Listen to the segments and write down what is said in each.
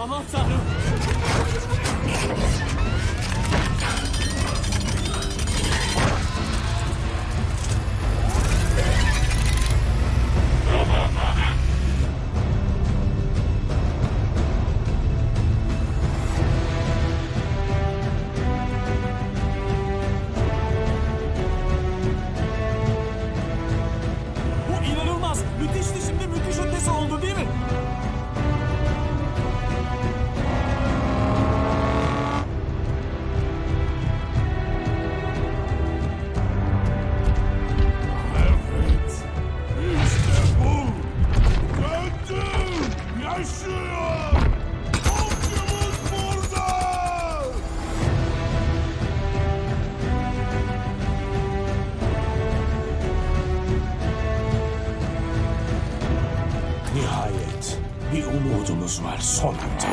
Aman tanrım. Umudumuz var sonunda.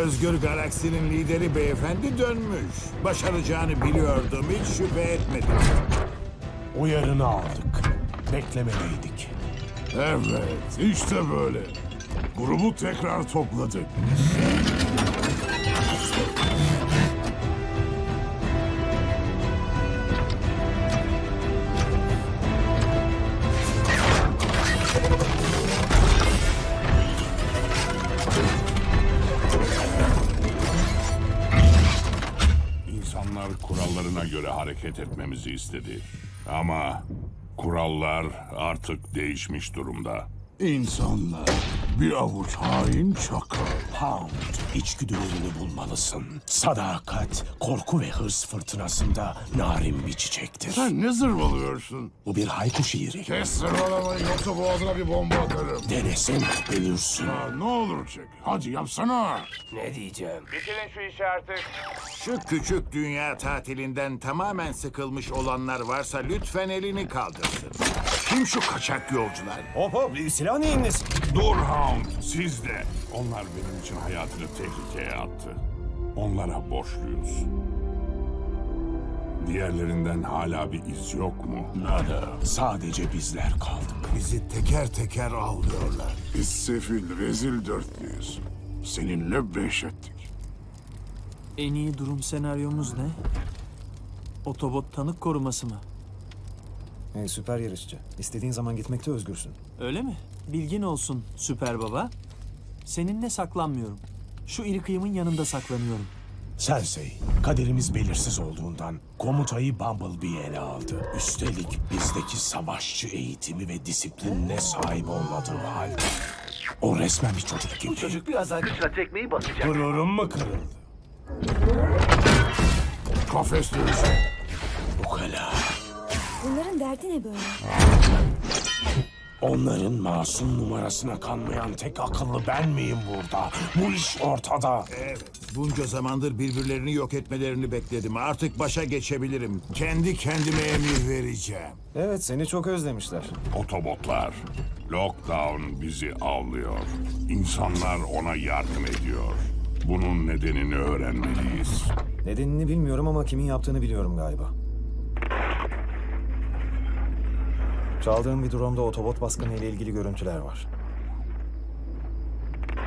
Özgür Galaksi'nin lideri beyefendi dönmüş. Başaracağını biliyordum, hiç şüphe etmedim. Uyarını aldık. Beklemeliydik. Evet, işte böyle. Grubu tekrar topladık. Göre hareket etmemizi istedi. Ama kurallar artık değişmiş durumda. İnsanlar, bir avuç hain çakal. Hound, içgüdülerini bulmalısın. Sadakat, korku ve hırs fırtınasında narin bir çiçektir. Sen ne zırvalıyorsun? Bu bir hayku şiiri. Kes zırvalamayı yoksa boğazına bir bomba atarım. Denesene, ölürsün. Ha, ne olur çek. Hadi yapsana. Şu küçük dünya tatilinden tamamen sıkılmış olanlar varsa lütfen elini kaldırsın. Kim şu kaçak yolcular? Hop hop, silah neyin nesi? Dur Hound, siz de. Onlar benim için hayatını tehlikeye attı. Onlara borçluyuz. Diğerlerinden hala bir iz yok mu? Nada. Sadece bizler kaldık. Bizi teker teker avlıyorlar. Biz sefil, rezil dörtlüyüz. Seninle beş ettik. En iyi durum senaryomuz ne? Otobot tanık koruması mı? Hey süper yarışçı. İstediğin zaman gitmekte özgürsün. Öyle mi? Bilgin olsun süper baba. Seninle saklanmıyorum. Şu iri kıyımın yanında saklanıyorum. Sensei, kaderimiz belirsiz olduğundan komutayı Bumblebee ele aldı. Üstelik bizdeki savaşçı eğitimi ve disiplinine sahip olmadığı halde. O resmen bir çocuk gibi. Çocuk biraz daha güçle tekmeyi basacak. Gururum mu kırıldı? Kafes dövüşü. Bunların derdi ne böyle? Onların masum numarasına kanmayan tek akıllı ben miyim burada? Bu iş ortada. Evet, bunca zamandır birbirlerini yok etmelerini bekledim. Artık başa geçebilirim. Kendi kendime emir vereceğim. Evet seni çok özlemişler. Otobotlar, Lockdown bizi avlıyor. İnsanlar ona yardım ediyor. Bunun nedenini öğrenmeliyiz. Nedenini bilmiyorum ama kimin yaptığını biliyorum galiba. Çaldığım bir drone'da otobot baskını ile ilgili görüntüler var.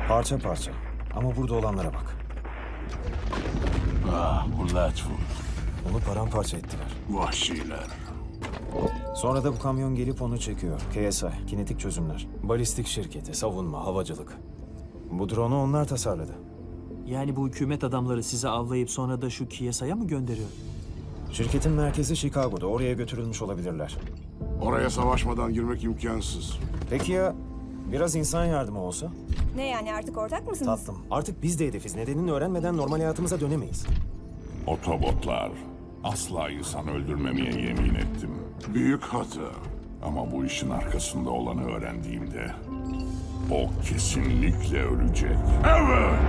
Parça parça. Ama burada olanlara bak. Ah, bu Latwood. Onu paramparça ettiler. Vahşiler. Sonra da bu kamyon gelip onu çekiyor. KSI, kinetik çözümler. Balistik şirketi, savunma, havacılık. Bu drone'u onlar tasarladı. Yani bu hükümet adamları sizi avlayıp sonra da şu Kiyasa'ya mı gönderiyor? Şirketin merkezi Chicago'da. Oraya götürülmüş olabilirler. Oraya savaşmadan girmek imkansız. Peki ya biraz insan yardımı olsa? Ne yani artık ortak mısınız? Tatlım. Artık biz de hedefiz. Nedenini öğrenmeden normal hayatımıza dönemeyiz. Otobotlar, asla insan öldürmemeye yemin ettim. Büyük hata. Ama bu işin arkasında olanı öğrendiğimde o kesinlikle ölecek. Evet!